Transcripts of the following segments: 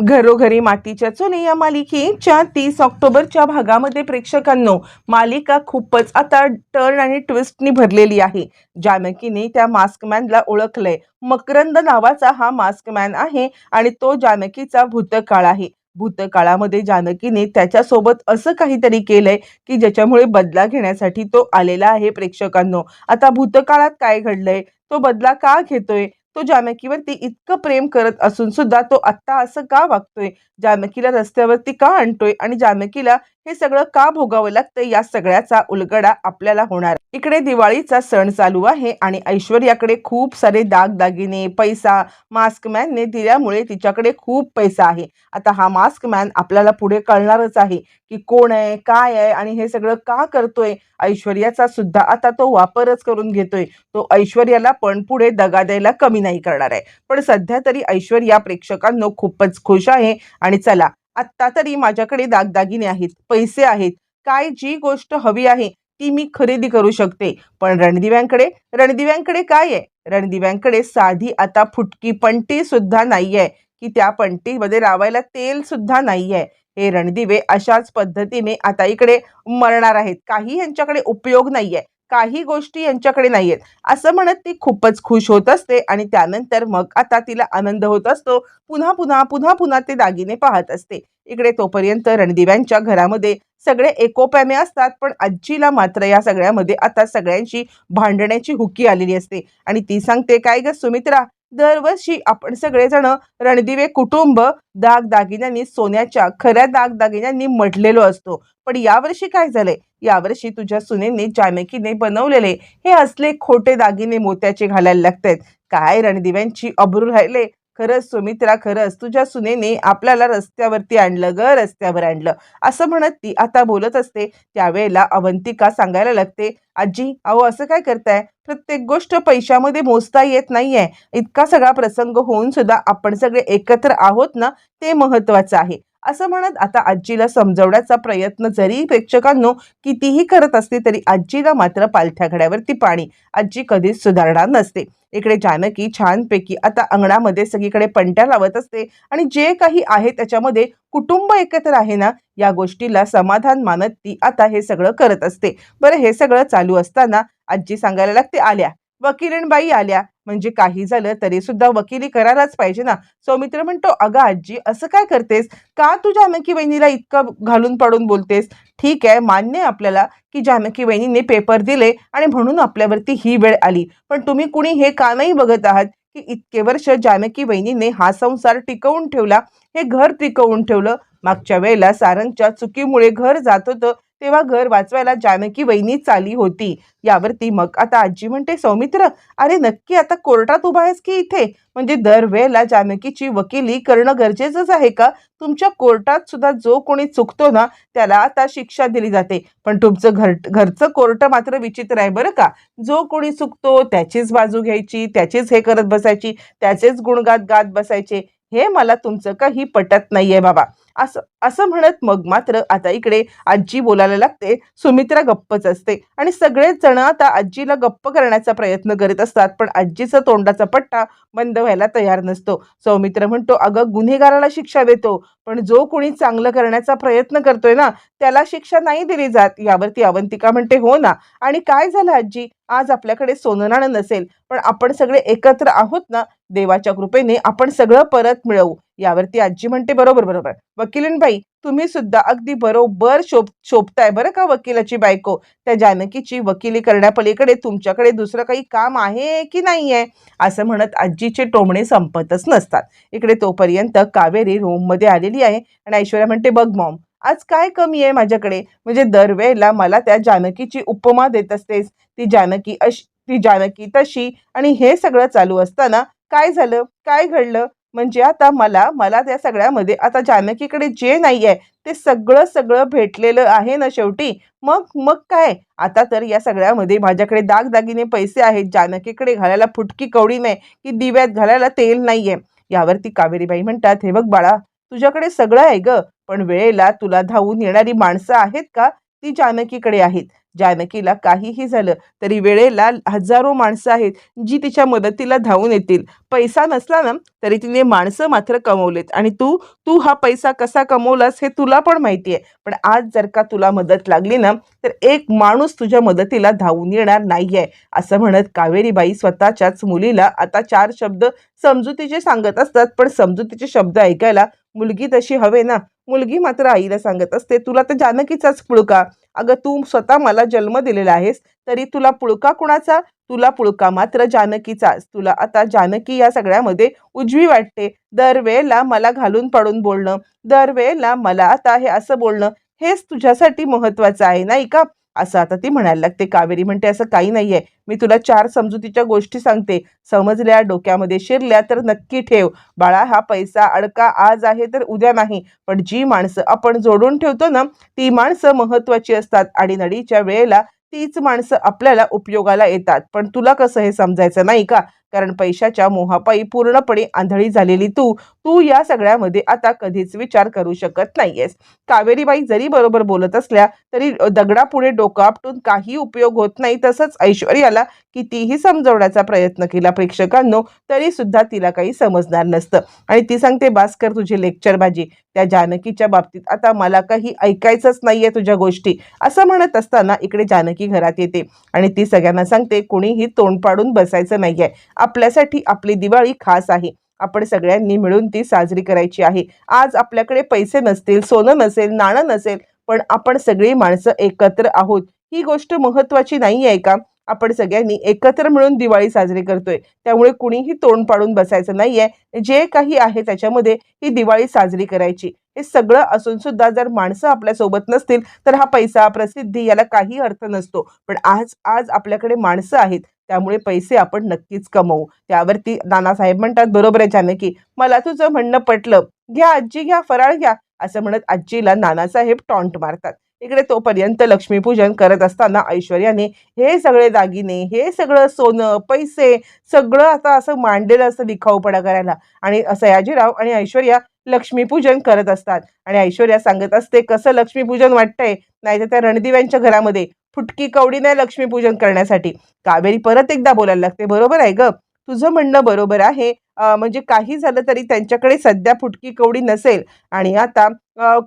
घरोघरी मातीच्या चुली या मालिकेच्या तीस ऑक्टोबरच्या भागामध्ये प्रेक्षकांनो मालिका खूपच आता टर्न आणि ट्विस्टनी भरलेली आहे. जानकीने त्या मास्कमॅनला ओळखलंय. मकरंद नावाचा हा मास्कमॅन आहे आणि तो जानकीचा भूतकाळ आहे. भूतकाळामध्ये जानकीने त्याच्यासोबत असं काहीतरी केलंय की ज्याच्यामुळे बदला घेण्यासाठी तो आलेला आहे प्रेक्षकांनो. आता भूतकाळात काय घडलंय? तो बदला का घेतोय? तो जानकीवरती इतकं प्रेम करत असून सुद्धा तो आत्ता असं का वागतोय? जानकीला रस्त्यावरती का आणतोय? आणि जानकीला हे सगळं का भोगावं लागतंय? या सगळ्याचा उलगडा आपल्याला होणार इकडे दिवाळीचा सण चालू आहे आणि ऐश्वर्याकडे खूप सारे दागदागिने पैसा मास्कमॅनने दिल्यामुळे तिच्याकडे खूप पैसा आहे. आता हा मास्कमॅन आपल्याला पुढे कळणारच आहे की कोण आहे काय आहे आणि हे सगळं का करतोय? ऐश्वर्याचा सुद्धा आता तो वापरच करून घेतोय. तो ऐश्वर्याला पण पुढे दगा द्यायला कमी नाही करणार आहे. पण सध्या तरी ऐश्वर्या प्रेक्षकांनो खूपच खुश आहे आणि चला आत्ता तरी माझ्याकडे दागदागिने आहेत पैसे आहेत. काय जी गोष्ट हवी आहे ती मी खरेदी करू शकते. पण रणदिव्यांकडे रणदिव्यांकडे काय आहे? रणदिव्यांकडे साधी आता फुटकी पंटी सुद्धा आहे की त्या पणटीमध्ये रावायला तेल सुद्धा आहे हे रणदिवे अशाच पद्धतीने आता इकडे मरणार आहेत. काही यांच्याकडे उपयोग नाही आहे काही गोष्टी यांच्याकडे नाहीयेत. असं म्हणत ती खूपच खुश होत असते आणि त्यानंतर मग आता तिला आनंद होत असतो. पुन्हा पुन्हा पुन्हा पुन्हा ते दागिने पाहत असते. इकडे तोपर्यंत रणदिव्यांच्या घरामध्ये सगळे एकोप्यामे असतात पण आजीला मात्र या सगळ्यामध्ये आता सगळ्यांशी भांडण्याची हुकी आलेली असते. आणि ती सांगते काय ग सुमित्रा दरवर्षी आपण सगळेजण रणदिवे कुटुंब दागदागिन्यांनी सोन्याच्या खऱ्या दागदागिन्यांनी मढलेलो असतो. पण यावर्षी काय झालंय? यावर्षी तुझ्या सुनेने जानकीने बनवलेले हे असले खोटे दागिने मोत्याचे घालायला लागतायत. काय रणदिव्यांची अब्रू राहिले? खरंच सुमित्रा खरंच तुझ्या सुनेने आपल्याला रस्त्यावरती आणलं ग रस्त्यावर आणलं. असं म्हणत ती आता बोलत असते. त्यावेळेला अवंतिका सांगायला लागते आजी अहो असं काय करताय? प्रत्येक गोष्ट पैशामध्ये मोजता येत नाहीये. इतका सगळा प्रसंग होऊन सुद्धा आपण सगळे एकत्र आहोत ना ते महत्वाचं आहे. असं म्हणत आता आजीला समजवण्याचा प्रयत्न जरी प्रेक्षकांनो कितीही करत असते तरी आजीला मात्र पालथ्या घड्यावरती पाणी. आजी कधीच सुधारणार नसते. इकडे जानकी छानपैकी आता अंगणामध्ये सगळीकडे पंट्या लावत असते आणि जे काही आहे त्याच्यामध्ये कुटुंब एकत्र आहे ना या गोष्टीला समाधान मानत ती आता हे सगळं करत असते. बरं हे सगळं चालू असताना आजी सांगायला लागते आल्या. वकिलीणबाई आल्या. म्हणजे काही झालं तरी सुद्धा वकिली करायलाच पाहिजे ना. सौमित्र म्हणतो अगं आजी असं काय करतेस? का तू जानकी वहिनीला इतकं घालून पाडून बोलतेस? ठीक आहे मान्य आहे आपल्याला की जानकी वहिनीने पेपर दिले आणि म्हणून आपल्यावरती ही वेळ आली. पण तुम्ही कुणी हे का नाही बघत आहात की इतके वर्ष जानकी वहिनीने हा संसार टिकवून ठेवला हे घर टिकवून ठेवलं? मागच्या वेळेला सारंगच्या चुकीमुळे घर जात होतं तेव्हा घर वाचवायला जानकी वहिनी चाली होती. यावरती मग आता आजी म्हणते सौमित्र अरे नक्की आता कोर्टात उभा आहेस की इथे? म्हणजे दरवेळेला जानकीची वकिली करणं गरजेचंच आहे का? तुमच्या कोर्टात सुद्धा जो कोणी चुकतो ना त्याला आता शिक्षा दिली जाते. पण तुमचं घर घरचं कोर्ट मात्र विचित्र आहे बरं का? जो कोणी चुकतो त्याचीच बाजू घ्यायची त्याचीच हे करत बसायची त्याचेच गुणगात गात बसायचे. हे मला तुमचं काही पटत नाहीये बाबा. असं असं म्हणत मग मात्र आता इकडे आजी बोलायला लागते. सुमित्रा गप्पच असते. आणि सगळेच जण आता आजीला गप्प करण्याचा प्रयत्न करीत असतात. पण आजीचा तोंडाचा पट्टा बंद व्हायला तयार नसतो. सौमित्र म्हणतो अगं गुन्हेगाराला शिक्षा देतो. पण जो कोणी चांगलं करण्याचा प्रयत्न करतोय ना त्याला शिक्षा नाही दिली जात. यावरती अवंतिका म्हणते हो ना. आणि काय झालं आजी? आज आपल्याकडे सोननाणं नसेल पण आपण सगळे एकत्र आहोत ना देवाच्या कृपेने आपण सगळं परत मिळवू. यावरती आजी म्हणते बरोबर बरोबर. वकिलीनबाई तुम्ही सुद्धा अगदी बरोबर शोभ शोभताय बरं का वकिलाची बायको? त्या जानकीची वकिली करण्यापलीकडे तुमच्याकडे दुसरं काही काम आहे की नाही आहे असं म्हणत आजीचे टोमणे संपतच नसतात. इकडे तोपर्यंत कावेरी रूममध्ये आलेली आहे आणि ऐश्वर्या म्हणते बघ मॉम आज काय कमी आहे माझ्याकडे? म्हणजे दरवेळेला मला त्या जानकीची उपमा देत असतेस. ती जानकी अशी ती जानकी तशी. आणि हे सगळं चालू असताना काय झालं? काय घडलं? म्हणजे आता मला मला त्या सगळ्यामध्ये आता जानकीकडे जे नाही आहे ते सगळं सगळं भेटलेलं आहे ना शेवटी? मग मग काय? आता तर या सगळ्यामध्ये माझ्याकडे दागदागिने पैसे आहेत. जानकीकडे घालायला फुटकी कवडी नाही की दिव्यात घालायला तेल नाहीये. यावरती कावेरीबाई म्हणतात हे बघ बाळा तुझ्याकडे सगळं आहे ग. पण वेळेला तुला धावून येणारी माणसं आहेत का? ती जानकीकडे आहेत. जानकीला काहीही झालं तरी वेळेला हजारो माणसं आहेत जी तिच्या मदतीला धावून येतील. पैसा नसला ना तरी तिने माणसं मात्र कमवलेत. आणि तू तू हा पैसा कसा कमवलास हे तुला पण माहिती आहे पण आज जर का तुला मदत लागली ना तर एक माणूस तुझ्या मदतीला धावून येणार नाहीये असं म्हणत कावेरीबाई स्वतःच्याच मुलीला आता चार शब्द समजुतीचे सांगत असतात. पण समजुतीचे शब्द ऐकायला मुलगी तशी हवे ना. मुलगी मात्र आईला सांगत असते तुला तर जानकीचाच पुळका. अगं तू स्वतः मला जन्म दिलेला आहेस तरी तुला पुळका कुणाचा? तुला पुळका मात्र जानकीचाच. तुला आता जानकी या सगळ्यामध्ये उजवी वाटते. दरवेळेला मला घालून पाडून बोलणं दरवेळेला मला आता हे असं बोलणं हेच तुझ्यासाठी महत्वाचं आहे नाही का? असं आता ती म्हणायला लागते. कावेरी म्हणते असं काही नाहीये. मी तुला चार समजुतीच्या गोष्टी सांगते. समजल्या डोक्यामध्ये शिरल्या तर नक्की ठेव. बाळा हा पैसा अडका. आज आहे तर उद्या नाही. पण जी माणसं आपण जोडून ठेवतो ना ती माणसं महत्वाची असतात. आणि नडीच्या वेळेला तीच माणसं आपल्याला उपयोगाला येतात. पण तुला कसं हे समजायचं? नाही का? कारण पैशाच्या मोहापायी पूर्णपणे आंधळी झालेली तू तू या सगळ्यामध्ये आता कधीच विचार करू शकत नाहीयेस. कावेरीबाई जरी बरोबर बोलत असल्या तरी दगडापुढे डोकं आपटून काही उपयोग होत नाही तसंच ऐश्वर्याला कितीही समजवण्याचा प्रयत्न केला प्रेक्षकांनो तरी सुद्धा तिला काही समजणार नसतं. आणि ती सांगते भास्कर तुझी लेक्चरबाजी त्या जानकीच्या बाबतीत. आता मला काही ऐकायचंच नाहीये तुझ्या गोष्टी. असं म्हणत असताना इकडे जानकी घरात येते. आणि ती सगळ्यांना सांगते कुणीही तोंड पाडून बसायचं नाहीये. आपल्यासाठी आपली दिवाळी खास आहे. आपण सगळ्यांनी मिळून ती साजरी करायची आहे. आज आपल्याकडे पैसे नसतील सोनं नसेल नाणं नसेल पण आपण सगळी माणसं एकत्र आहोत. ही गोष्ट महत्वाची नाही आहे का? आपण सगळ्यांनी एकत्र मिळून दिवाळी साजरी करतोय. त्यामुळे कुणीही तोंड पाडून बसायचं नाहीये. जे काही आहे त्याच्यामध्ये ही दिवाळी साजरी करायची. हे सगळं असून सुद्धा जर माणसं आपल्यासोबत नसतील तर हा पैसा प्रसिद्धी याला काही अर्थ नसतो. पण आज आज आपल्याकडे माणसं आहेत त्यामुळे पैसे आपण नक्कीच कमवू. त्यावरती नानासाहेब म्हणतात बरोबर आहे जानकी. मला तुझं म्हणणं पटलं. घ्या आजी घ्या फराळ घ्या. असं म्हणत आजीला नानासाहेब टॉन्ट मारतात. इकडे तोपर्यंत लक्ष्मीपूजन करत असताना ऐश्वर्याने हे सगळे दागिने हे सगळं सोनं पैसे सगळं आता असं मांडलेलं असं दिखाऊपणा करायला. आणि सयाजीराव आणि ऐश्वर्या लक्ष्मीपूजन करत असतात. आणि ऐश्वर्या सांगत असते कसं लक्ष्मीपूजन वाटतंय? नाही तर त्या रणदिव्यांच्या घरामध्ये फुटकी कवडी नाही लक्ष्मीपूजन करण्यासाठी. कावेरी परत एकदा बोलायला लागते. बरोबर आहे ग? तुझं म्हणणं बरोबर आहे. म्हणजे काही झालं तरी त्यांच्याकडे सध्या फुटकी कवडी नसेल आणि आता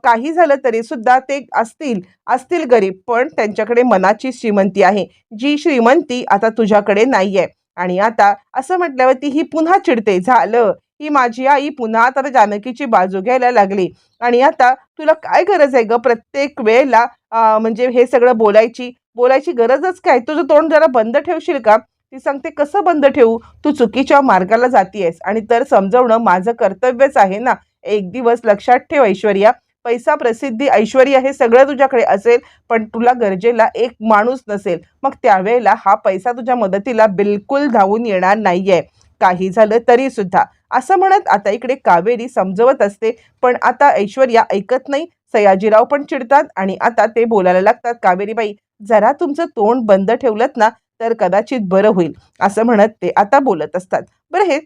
काही झालं तरी सुद्धा ते असतील असतील गरीब पण त्यांच्याकडे मनाची श्रीमंती आहे. जी श्रीमंती आता तुझ्याकडे नाही आहे आणि आता असं म्हटल्यावरती ही पुन्हा चिडते झालं. ही माझी आई पुन्हा आता जानकीची बाजू घ्यायला लागली. आणि आता तुला काय गरज आहे ग प्रत्येक वेळेला म्हणजे हे सगळं बोलायची? बोलायची गरजच काय? तुझं तोंड जरा बंद ठेवशील का? ती सांगते कसं बंद ठेवू? तू चुकीच्या मार्गाला जातीयस आणि तर समजवणं माझं कर्तव्यच आहे ना? एक दिवस लक्षात ठेव ऐश्वर्या. पैसा प्रसिद्धी ऐश्वर्या हे सगळं तुझ्याकडे असेल पण तुला गरजेला एक माणूस नसेल. मग त्यावेळेला हा पैसा तुझ्या मदतीला बिलकुल धावून येणार नाहीये. काही झालं तरी सुद्धा. असं म्हणत आता इकडे कावेरी समजवत असते पण आता ऐश्वर्या ऐकत नाही. सयाजीराव पण चिडतात आणि आता ते बोलायला लागतात कावेरीबाई जरा तुमचं तोंड बंद ठेवलं ना तर कदाचित बरं होईल असं म्हणत ते आता बोलत असतात. बरं हे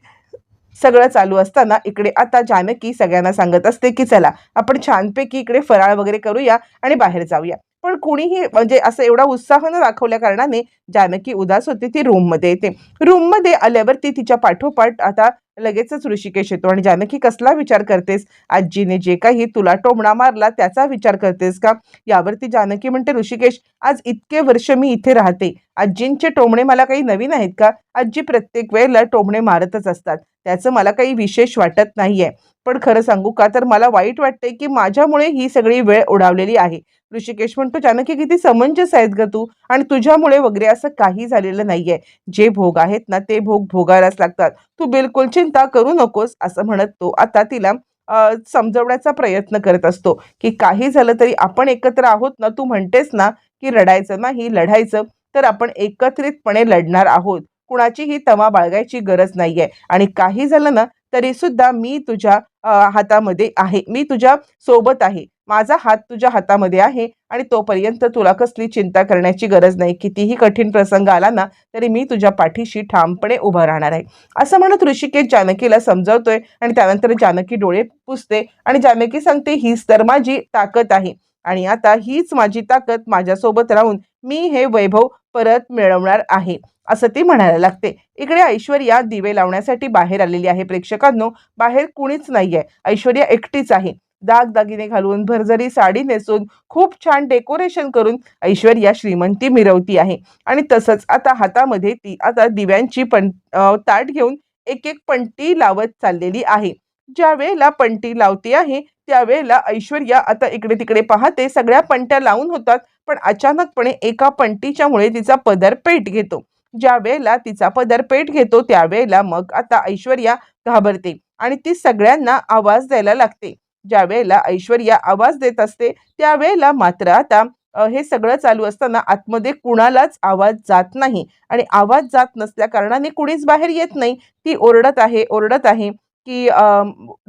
सगळं चालू असताना इकडे आता जानकी सगळ्यांना सांगत असते की चला आपण छानपैकी इकडे फराळ वगैरे करूया आणि बाहेर जाऊया. पण कुणीही म्हणजे असं एवढा उत्साह न दाखवल्या कारणाने जानकी उदास होती ती रूममध्ये येते. रूममध्ये आल्यावरती तिच्या पाठोपाठ आता लगेचच ऋषिकेश येतो. आणि जानकी कसला विचार करतेस? आजीने जे काही तुला टोमणा मारला त्याचा विचार करतेस का? यावरती जानकी म्हणते ऋषिकेश आज इतके वर्ष मी इथे राहते. आजींचे टोमणे मला काही नवीन आहेत का? आजी प्रत्येक वेळेला टोमणे मारतच असतात. त्याचं मला काही विशेष वाटत नाहीये. पण खरं सांगू का तर मला वाईट वाटतंय की माझ्यामुळे ही सगळी वेळ उडावलेली आहे. ऋषिकेश म्हणतो जानकी किती समंजस आहेत ग तू. आणि तुझ्यामुळे वगैरे असं काही झालेलं नाहीये. जे भोग आहेत ना ते भोग भोगायलाच लागतात. तू बिलकुल चिंता करू नकोस असं म्हणत तो आता तिला समजवण्याचा प्रयत्न करत असतो. की काही झालं तरी आपण एकत्र आहोत ना तू म्हणतेस ना की रडायचं नाही लढायचं तर आपण एकत्रितपणे लढणार आहोत. कुणाचीही तमा बाळगायची गरज नाहीये. आणि काही झालं ना तरी सुद्धा मी तुझ्या हातामध्ये आहे. मी तुझ्या सोबत आहे. माझा हात तुझ्या हातामध्ये आहे आणि तोपर्यंत तुला कसली चिंता करण्याची गरज नाही. कितीही कठीण प्रसंग आला ना तरी मी तुझ्या पाठीशी ठामपणे उभं राहणार आहे. असं म्हणत ऋषिकेश जानकीला समजवतोय आणि त्यानंतर जानकी डोळे पुसते आणि जानकी सांगते हीच तर माझी ताकद आहे. आणि आता हीच माझी ताकद माझ्यासोबत राहून मी हे वैभव परत मिळवणार आहे. असं ती म्हणायला लागते. इकडे ऐश्वर्या दिवे लावण्यासाठी बाहेर आलेली आहे. प्रेक्षकांनो बाहेर कुणीच नाहीये. ऐश्वर्या एकटीच आहे. दागदागिने घालून भरझरी साडी नेसून खूप छान डेकोरेशन करून ऐश्वर्या श्रीमंती मिरवती आहे. आणि तसंच आता हातामध्ये ती आता दिव्यांची पण ताट घेऊन एक एक पंटी लावत चाललेली आहे. ज्या वेळेला पंटी लावते आहे त्यावेळेला ऐश्वर्या आता इकडे तिकडे पाहते सगळ्या पंट्या लावून होतात पण अचानकपणे एका पंटीच्यामुळे तिचा पदर पेट घेतो. ज्या वेळेला तिचा पदर पेट घेतो त्यावेळेला मग आता ऐश्वर्या घाबरते आणि ती सगळ्यांना आवाज द्यायला लागते. ज्या वेळेला ऐश्वर्या आवाज देत असते त्यावेळेला मात्र आता हे सगळं चालू असताना आतमध्ये कुणालाच आवाज जात नाही. आणि आवाज जात नसल्या कारणाने कुणीच बाहेर येत नाही. ती ओरडत आहे ओरडत आहे की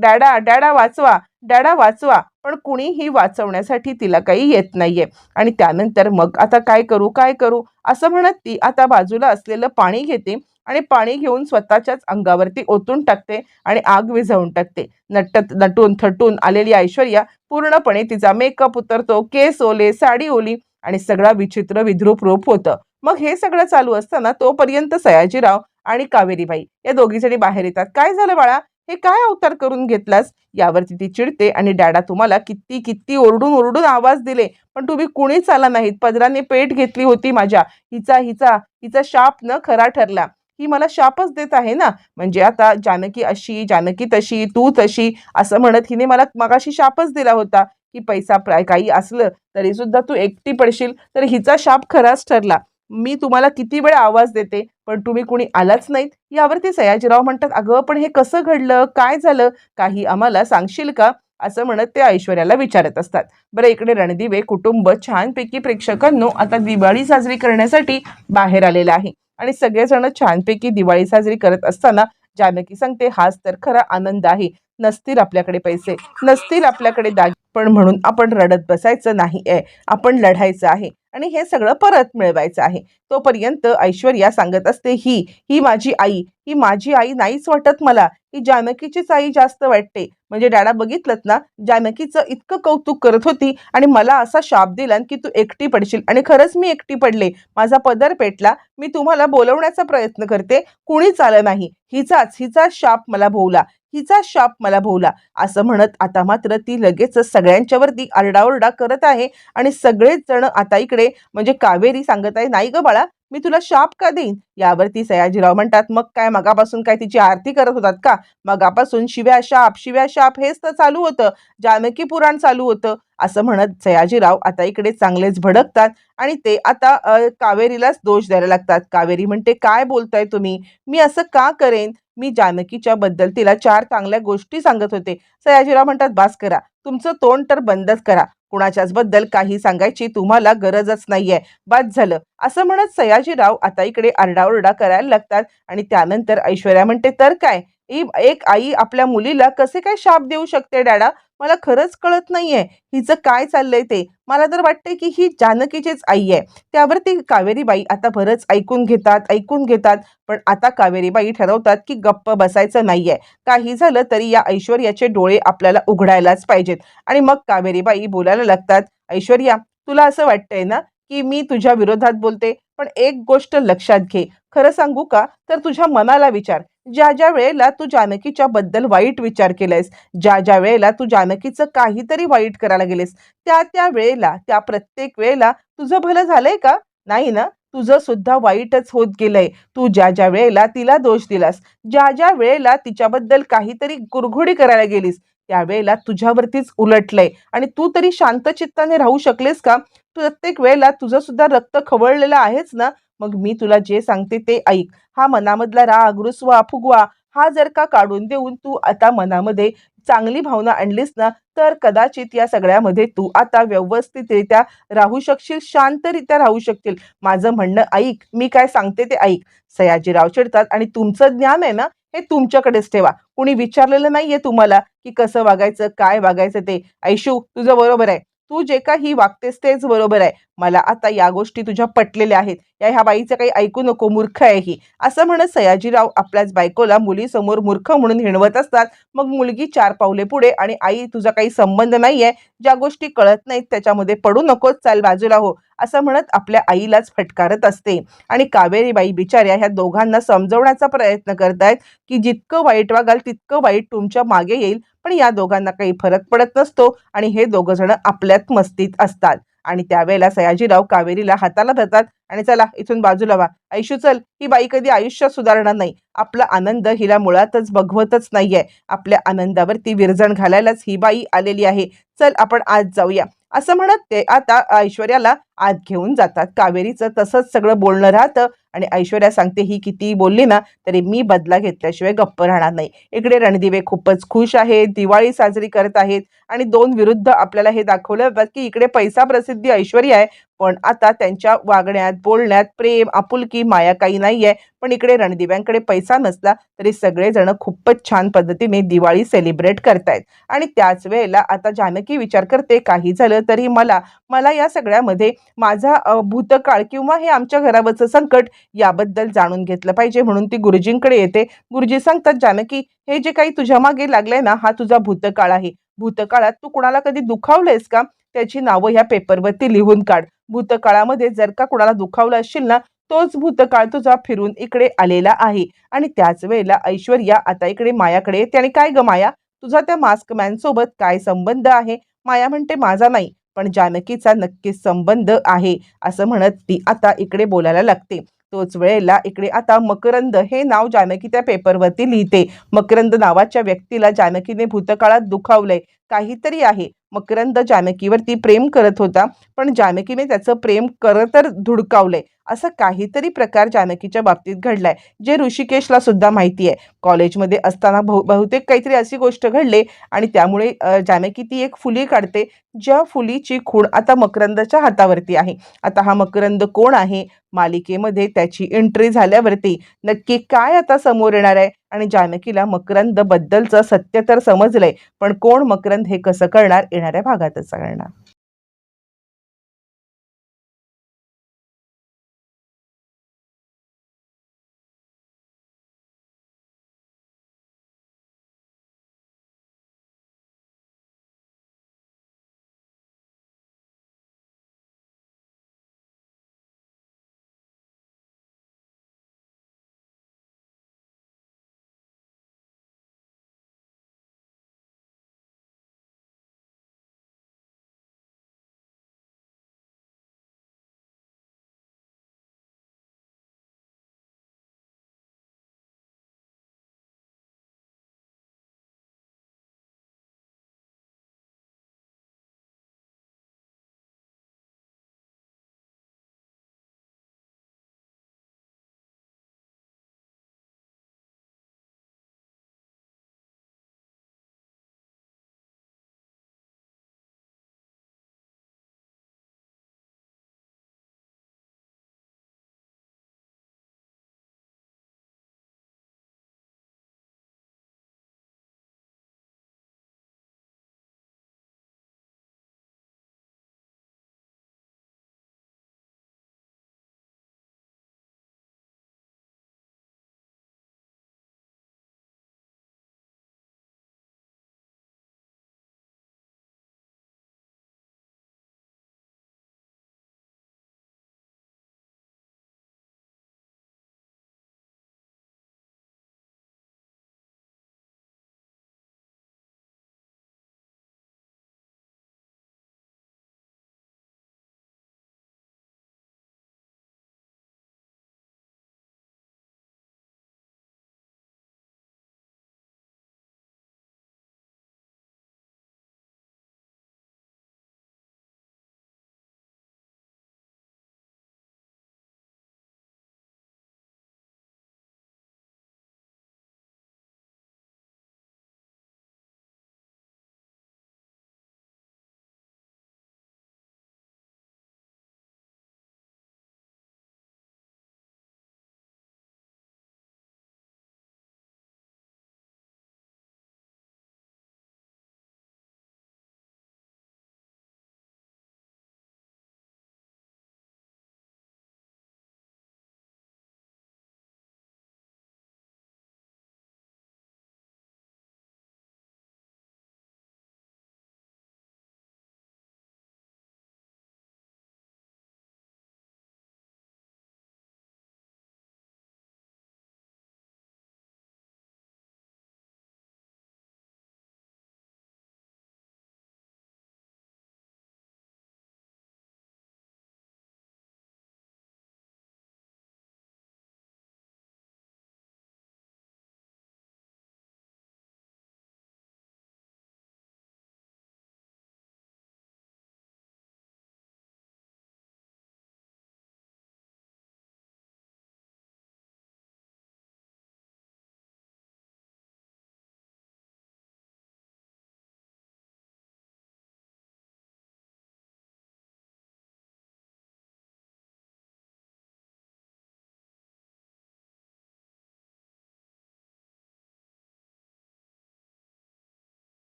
डॅडा डॅडा वाचवा डॅडा वाचवा. पण कुणीही वाचवण्यासाठी तिला काही येत नाहीये. आणि त्यानंतर मग आता काय करू काय करू? असं म्हणत ती आता बाजूला असलेलं पाणी घेते. आणि पाणी घेऊन स्वतःच्याच अंगावरती ओतून टाकते आणि आग विझवून टाकते. नटत नटून थटून आलेली ऐश्वर्या पूर्णपणे तिचा मेकअप उतरतो केस ओले साडी ओली आणि सगळा विचित्र विद्रूप रूप होतं. मग हे सगळं चालू असताना तोपर्यंत सयाजीराव आणि कावेरीबाई या दोघी जणी बाहेर येतात. काय झालं बाळा? हे काय अवतार करून घेतलास? यावरती ती चिडते आणि डॅडा तुम्हाला किती किती ओरडून ओरडून आवाज दिले पण तुम्ही कुणीच आला नाहीत. पदराने पेट घेतली होती माझ्या. हिचा हिचा हिचा शाप न खरा ठरला. ही मला शापच देत आहे ना? म्हणजे आता जानकी अशी जानकी तशी तू तशी असं म्हणत हिने मला मगाशी शापच दिला होता की पैसा प्राय काही असलं तरी सुद्धा तू एकटी पडशील. तर हिचा शाप खराच ठरला. मी तुम्हाला किती वेळ आवाज देते पण तुम्ही कुणी आलाच नाहीत. यावरती सयाजीराव म्हणतात अगं पण हे कसं घडलं? काय झालं? काही आम्हाला सांगशील का? असं म्हणत ते ऐश्वर्याला विचारत असतात. बरं इकडे रणदिवे कुटुंब छानपैकी प्रेक्षकांनो आता दिवाळी साजरी करण्यासाठी बाहेर आलेलं आहे. आणि सगळेजण छानपैकी दिवाळी साजरी करत असताना जानकी सांगते हाच तर खरा आनंद आहे. नसतील आपल्याकडे पैसे नसतील आपल्याकडे दाग पण म्हणून आपण रडत बसायचं नाही आहे आपण लढायचं आहे. आणि हे सगळं परत मिळवायचं आहे. तोपर्यंत ऐश्वर्या सांगत असते ही ही माझी आई ही माझी आई नाहीच वाटत मला. ही जानकीचीच आई जास्त वाटते. म्हणजे डॅडा बघितलं ना जानकीचं इतकं कौतुक करत होती आणि मला असा शाप दिला की तू एकटी पडशील. आणि खरंच मी एकटी पडले. माझा पदर पेटला. मी तुम्हाला बोलवण्याचा प्रयत्न करते. कुणीच आलं नाही. हिचाच हिचा शाप मला भोवला. हिचा शाप मला भोवला. असं म्हणत आता मात्र ती लगेचच सगळ्यांच्यावरती आरडाओरडा करत आहे आणि सगळेच जण आता इकडे म्हणजे कावेरी सांगत आहे नाही ग बाळा मी तुला शाप का देईन? यावरती सयाजीराव म्हणतात मग काय मगापासून काय तिची आरती करत होतात का? मगापासून शिव्या शाप शिव्या शाप हेच तर चालू होतं जानकी पुराण चालू होतं. असं म्हणत सयाजीराव आता इकडे चांगलेच भडकतात आणि ते आता कावेरीलाच दोष द्यायला लागतात. कावेरी म्हणते काय बोलताय तुम्ही? मी असं का करेन? मी जानकीच्या बद्दल तिला चार चांगल्या गोष्टी सांगत होते. सयाजीराव म्हणतात बास करा तुमचं तोंड तर बंदच करा. कुणाच्याच बद्दल काही सांगायची तुम्हाला गरजच नाहीये. बाद झालं. असं म्हणत सयाजीराव आता इकडे आरडाओरडा करायला लागतात आणि त्यानंतर ऐश्वर्या म्हणते तर काय? ई- एक आई आपल्या मुलीला कसे काय शाप देऊ शकते डॅडा? मला खरंच कळत नाहीये हिचं काय चाललंय ते. मला तर वाटतंय की ही जानकीचीच आई आहे. त्यावरती कावेरीबाई आता बरंच ऐकून घेतात ऐकून घेतात पण आता कावेरीबाई ठरवतात की गप्प बसायचं नाहीये. काही झालं तरी या ऐश्वर्याचे डोळे आपल्याला उघडायलाच पाहिजेत. आणि मग कावेरीबाई बोलायला लागतात ऐश्वर्या तुला असं वाटतंय ना की मी तुझ्या विरोधात बोलते? पण एक गोष्ट लक्षात घे. खरं सांगू का? तर तुझ्या मनाला विचार. ज्या ज्या वेळेला तू जानकीच्या बद्दल वाईट विचार केलायस ज्या ज्या वेळेला तू जानकीचं काहीतरी वाईट करायला गेलेस त्या त्या वेळेला त्या प्रत्येक वेळेला तुझं भलं झालंय का? नाही ना? तुझं सुद्धा वाईटच होत गेलंय. तू ज्या ज्या वेळेला तिला दोष दिलास ज्या ज्या वेळेला तिच्याबद्दल काहीतरी कुरघोडी करायला गेलीस त्यावेळेला तुझ्यावरतीच उलटलंय. आणि तू तरी शांत चित्ताने राहू शकलेस का? प्रत्येक वेळेला तुझं सुद्धा रक्त खवळलेलं आहेच ना? मग मी तुला जे सांगते ते ऐक. हा मनामधला राग रुसवा फुगवा हा जर का काढून देऊन तू आता मनामध्ये चांगली भावना आणलीस ना तर कदाचित या सगळ्यामध्ये तू आता व्यवस्थितरित्या राहू शकशील शांतरित्या राहू शकशील. माझं म्हणणं ऐक. मी काय सांगते ते ऐक. सयाजीराव चिडतात. आणि तुमचं ज्ञान आहे ना हे तुमच्याकडेच ठेवा. कुणी विचारलेलं नाहीये तुम्हाला की कसं वागायचं काय वागायचं ते. ऐशू तुझं बरोबर आहे. तू जे काही वागतेस तेच बरोबर आहे. मला आता या गोष्टी तुझ्या पटलेल्या आहेत. या ह्या बाईचं काही ऐकू नको मूर्ख आहे ही. असं म्हणत सयाजीराव आपल्याच बायकोला मुलीसमोर मूर्ख म्हणून हिणवत असतात. मग मुलगी चार पावले पुढे आणि आई तुझा काही संबंध नाहीये. ज्या गोष्टी कळत नाहीत त्याच्यामध्ये पडू नकोच चाल बाजूला हो. असं म्हणत आपल्या आईलाच फटकारत असते. आणि कावेरीबाई बिचाऱ्या ह्या दोघांना समजवण्याचा प्रयत्न करतायत की जितकं वाईट वागाल तितकं वाईट तुमच्या मागे येईल. पण या दोघांना काही फरक पडत नसतो आणि हे दोघं जण आपल्यात मस्तीत असतात. आणि त्यावेळेला सयाजीराव कावेरीला हाताला धरतात आणि चला इथून बाजूला वा ऐशू चल. ही बाई कधी आयुष्यात सुधारणार नाही. आपला आनंद हिला मुळातच बघवतच नाहीये. आपल्या आनंदावरती विरजण घालायलाच ही बाई आलेली आहे. चल आपण आज जाऊया. असं म्हणत ते आता ऐश्वर्याला आत घेऊन जातात. कावेरीचं तसंच सगळं बोलणं राहतं. आणि ऐश्वर्या सांगते ही किती बोलली ना तरी मी बदला घेतल्याशिवाय गप्प राहणार नाही. इकडे रणदिवे खूपच खुश आहेत दिवाळी साजरी करत आहेत आणि दोन विरुद्ध आपल्याला हे दाखवलं जातात की इकडे पैसा प्रसिद्धी ऐश्वर्या आहे पण आता त्यांच्या वागण्यात बोलण्यात प्रेम आपुलकी माया काही नाहीये. पण इकडे रणदिव्यांकडे पैसा नसला तरी सगळेजण खूपच छान पद्धतीने दिवाळी सेलिब्रेट करतायत. आणि त्याच वेळेला आता जानकी विचार करते काही झालं तरी मला मला या सगळ्यामध्ये माझा भूतकाळ किंवा हे आमच्या घरावरचं संकट याबद्दल जाणून घेतलं पाहिजे म्हणून ती गुरुजींकडे येते. गुरुजी सांगतात जानकी हे जे काही तुझ्या मागे लागलंय ना हा तुझा भूतकाळ आहे. भूतकाळात तू कुणाला कधी दुखावलंयस का? त्याची नावं ह्या पेपरवरती लिहून काढ. भूतकाळामध्ये जर का कुणाला दुखावलं असशील ना तोच भूतकाळ तुझा फिरून इकडे आलेला आहे. आणि त्याच वेळेला ऐश्वर्या आता इकडे मायाकडे येते. आणि काय ग माया? तुझा त्या मास्क मॅन सोबत काय संबंध आहे? माया म्हणते माझा नाही पण जानकीचा नक्कीच संबंध आहे असं म्हणत ती आता इकडे बोलायला लागते. तोच वेळेला इकडे आता मकरंद हे नाव जानकी त्या पेपरवरती लिहिते. मकरंद नावाच्या व्यक्तीला जानकीने भूतकाळात दुखावलंय. काहीतरी आहे. मकरंद जानकीवरती प्रेम करत होता. पण जानकीने त्याचं प्रेम करत तर धुडकावलंय. असं काहीतरी प्रकार जानकीच्या बाबतीत घडलाय जे ऋषिकेशला सुद्धा माहिती आहे कॉलेजमध्ये असताना बहु बहुतेक काहीतरी अशी गोष्ट घडली आणि त्यामुळे जानकी ती एक फुली काढते ज्या फुलीची खूण आता मकरंदच्या हातावरती आहे. आता हा मकरंद कोण आहे? मालिकेमध्ये त्याची एंट्री झाल्यावरती. नक्की काय आता समोर येणार आहे? आणि जानकीला मकरंद बद्दलचं सत्य तर समजलंय पण कोण मकरंद हे कसं करणार येणाऱ्या भागातच कळणार.